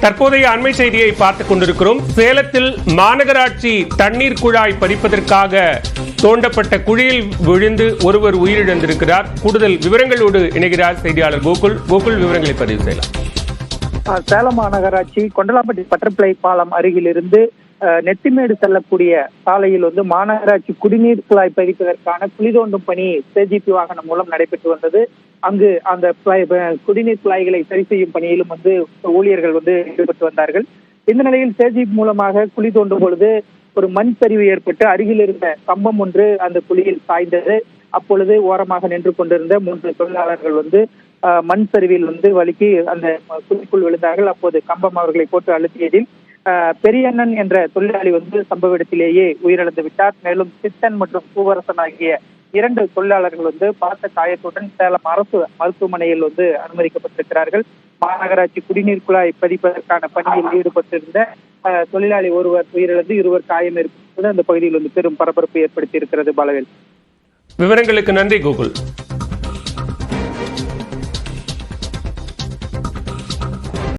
தற்போதைய அண்மை செய்தியை பார்த்துக் கொண்டிருக்கிறோம். சேலத்தில் மாநகராட்சி தண்ணீர் குழாய் பதிப்பதற்காக தோண்டப்பட்ட குழியில் விழுந்து ஒருவர் உயிரிழந்திருக்கிறார். கூடுதல் விவரங்களோடு இணைகிறார் செய்தியாளர் கோகுல். கோகுல் விவரங்களை பதிவு செய்யலாம். சேலம் மாநகராட்சி கொண்டலாம்பட்டி பட்டர்பிளை பாலம் அருகிலிருந்து நெத்திமேடு செல்லக்கூடிய சாலையில் வந்து மாநகராட்சி குடிநீர் குழாய் பதிப்பதற்கான குழி தோண்டும் பணி சேஜிபி வாகனம் மூலம் நடைபெற்று வந்தது. அங்கு அந்த குடிநீர் குழாய்களை சரி செய்யும் பணியிலும் வந்து ஊழியர்கள் வந்து ஈடுபட்டு வந்தார்கள். இந்த நிலையில் சேஜிபி மூலமாக குழி தோண்டும் பொழுது ஒரு மண் சரிவு ஏற்பட்டு அருகில் இருந்த கம்பம் ஒன்று அந்த குழியில் சாய்ந்தது. அப்பொழுது ஓரமாக நின்று கொண்டிருந்த மூன்று தொழிலாளர்கள் வந்து மண் சரிவில் வந்து வழுக்கி அந்த குழிக்குள் விழுந்தார்கள். அப்போது கம்பம் அவர்களை போட்டு அழுத்தியதில் பெரியண்ணன் என்ற தொழிலாளி வந்து சம்பவ இடத்திலேயே உயிரிழந்து விட்டார். மேலும் சித்தன் மற்றும் பூவரசன் ஆகிய இரண்டு தொழிலாளர்கள் வந்து பலத்த காயத்துடன் சேலம் அரசு மருத்துவமனையில் வந்து அனுமதிக்கப்பட்டிருக்கிறார்கள். மாநகராட்சி குடிநீர் குழாய் பதிப்பதற்கான பணியில் ஈடுபட்டிருந்த தொழிலாளி ஒருவர் உயிரிழந்து இருவர் காயம் ஏற்பட்டது. அந்த பகுதியில் வந்து பெரும் பரபரப்பு ஏற்படுத்தி இருக்கிறது பாலவேல். விவரங்களுக்கு நன்றி கோகுல்